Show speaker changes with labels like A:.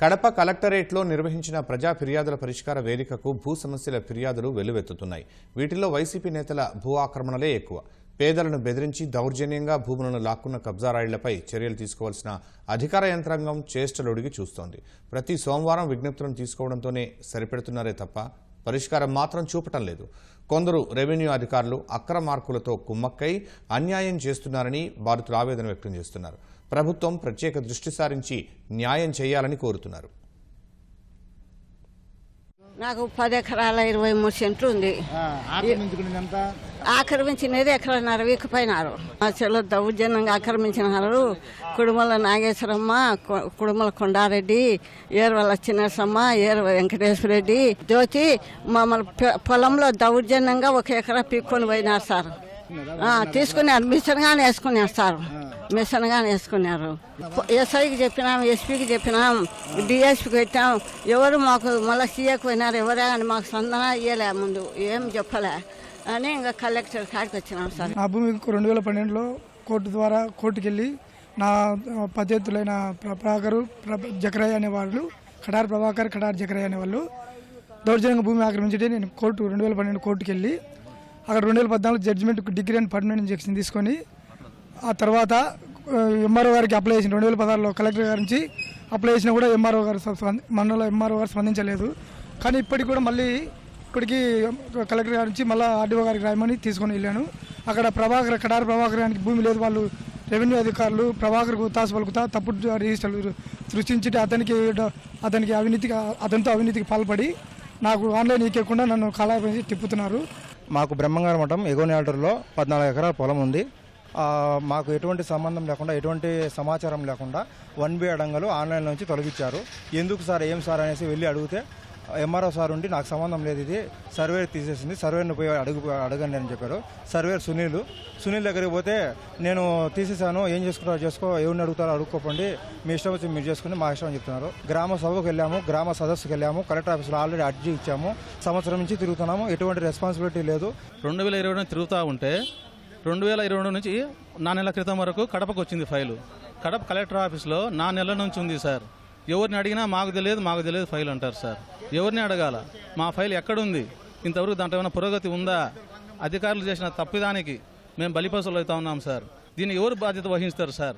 A: కడప కలెక్టరేట్లో నిర్వహించిన ప్రజా ఫిర్యాదుల పరిష్కార వేదికకు భూ సమస్యల ఫిర్యాదులు వెల్లువెత్తుతున్నాయి. వీటిల్లో వైసీపీ నేతల భూ ఆక్రమణలే ఎక్కువ. పేదలను బెదిరించి దౌర్జన్యంగా భూములను లాక్కున్న కబ్జారాయిళ్ళపై చర్యలు తీసుకోవాల్సిన అధికార యంత్రాంగం చేష్టలొడిగి చూస్తోంది. ప్రతి సోమవారం విజ్ఞప్తులను తీసుకోవడంతోనే సరిపెడుతున్నారే తప్ప పరిష్కారం మాత్రం చూపటం లేదు. కొందరు రెవెన్యూ అధికారులు అక్రమార్కులతో కుమ్మక్కై అన్యాయం చేస్తున్నారని బాధితులు ఆవేదన వ్యక్తం చేస్తున్నారు. ప్రభుత్వం ప్రత్యేక దృష్టి సారించి న్యాయం చేయాలని కోరుతున్నారు.
B: నాకు పది ఎకరాల ఇరవై మూడు సెంట్లు ఉంది. ఆక్రమించినది ఎకరన్నర వీకపోయినారు మా చెల్లు దౌర్జన్యంగా ఆక్రమించినారు కుడుమల నాగేశ్వరమ్మ కుడుమల కొండారెడ్డి ఏరువల చిన్నసమ్మ ఏరు వెంకటేశ్వర రెడ్డి జ్యోతి మమ్మల్ని పొలంలో దౌర్జన్యంగా ఒక ఎకరా పీక్కొని పోయినారు సార్. తీసుకున్నారు మిషన్ గానే వేసుకున్నారు సార్. మిషన్ గానే వేసుకున్నారు ఎస్ఐకి చెప్పినాం ఎస్పీకి చెప్పినాం డిఎస్పీకి పెట్టాం. ఎవరు మాకు మళ్ళీ సీఏకి పోయినారు ఎవరే అని మాకు సందన ఇయ్యలే ముందు. ఏం చెప్పలే. అని ఇంకా కలెక్టర్ కాడికి వచ్చినాం సార్.
C: నా భూమి రెండు వేల పన్నెండులో కోర్టు ద్వారా కోర్టుకెళ్ళి నా పద్ధతులైన ప్రభాకరు ప్రభ జకరయ్య అనే వాళ్ళు కడార్ ప్రభాకర్ కడార్ జకరయ్య అనే వాళ్ళు దౌర్జన్యంగా భూమి ఆక్రమించే నేను కోర్టు రెండు వేల పన్నెండు కోర్టుకి వెళ్ళి అక్కడ రెండు వేల పద్నాలుగు judgement degree and permanent injection తీసుకొని ఆ తర్వాత ఎంఆర్ఓ గారికి అప్లై చేసిన రెండు వేల పదహారులో కలెక్టర్ గారి నుంచి అప్లై చేసినా కూడా ఎంఆర్ఓ గారు మండల ఎంఆర్ఓ గారు స్పందించలేదు. కానీ ఇప్పటికి కూడా మళ్ళీ ఇప్పటికి కలెక్టర్ గారి నుంచి మళ్ళీ ఆర్డీఓ గారికి రాయమని తీసుకొని వెళ్ళాను. అక్కడ ప్రభాకర్ కడారి ప్రభాకర్ గారికి భూమి లేదు. వాళ్ళు రెవెన్యూ అధికారులు ప్రభాకర్ తాసు పలుకుతా తప్పుడు రిజిస్టర్లు సృష్టించి అతనికి అతనికి అవినీతికి అతనితో అవినీతికి పాల్పడి నాకు ఆన్లైన్ ఇవ్వకుండా నన్ను కళాపి తిప్పుతున్నారు.
D: మాకు బ్రహ్మంగారు మఠం ఎగోనేల్టర్లో పద్నాలుగు ఎకరాల పొలం ఉంది. మాకు ఎటువంటి సంబంధం లేకుండా ఎటువంటి సమాచారం లేకుండా వన్ బి అడంగలు ఆన్లైన్ నుంచి తొలగించారు. ఎందుకు సార్ ఏం సార్ అనేసి వెళ్ళి అడిగితే ఎంఆర్ఓ సార్ ఉండి నాకు సంబంధం లేదు ఇది. సర్వేర్ తీసేసింది. సర్వేర్ని పోయి అడుగు అడగండి అని చెప్పారు. సర్వేర్ సునీల్. సునీల్ దగ్గరికి పోతే నేను తీసేసాను ఏం చేసుకుంటారో చేసుకో ఎవరిని అడుగుతారో అడుక్కోపండి. మీ ఇష్టం వచ్చి మీరు చేసుకుని మా ఇష్టం చెప్తున్నారు. గ్రామ సభకు వెళ్ళాము. గ్రామ సదస్సుకు వెళ్ళాము. కలెక్టర్ ఆఫీస్లో ఆల్రెడీ అర్జీ ఇచ్చాము. సంవత్సరం నుంచి తిరుగుతున్నాము. ఎటువంటి రెస్పాన్సిబిలిటీ లేదు.
E: రెండు వేల ఇరవై తిరుగుతూ ఉంటే రెండు వేల ఇరవై నుంచి నా నెల క్రితం వరకు కడపకు వచ్చింది ఫైలు. కడప కలెక్టర్ ఆఫీస్లో నా నెల నుంచి ఉంది సార్. ఎవరిని అడిగినా మాకు తెలియదు మాకు తెలియదు ఫైల్ అంటారు సార్. ఎవరిని అడగాల? మా ఫైల్ ఎక్కడుంది? ఇంతవరకు దాంట్లో ఏమైనా పురోగతి ఉందా? అధికారులు చేసిన తప్పిదానికి మేము బలిపసులు అవుతా ఉన్నాం సార్. దీన్ని ఎవరు బాధ్యత వహిస్తారు సార్?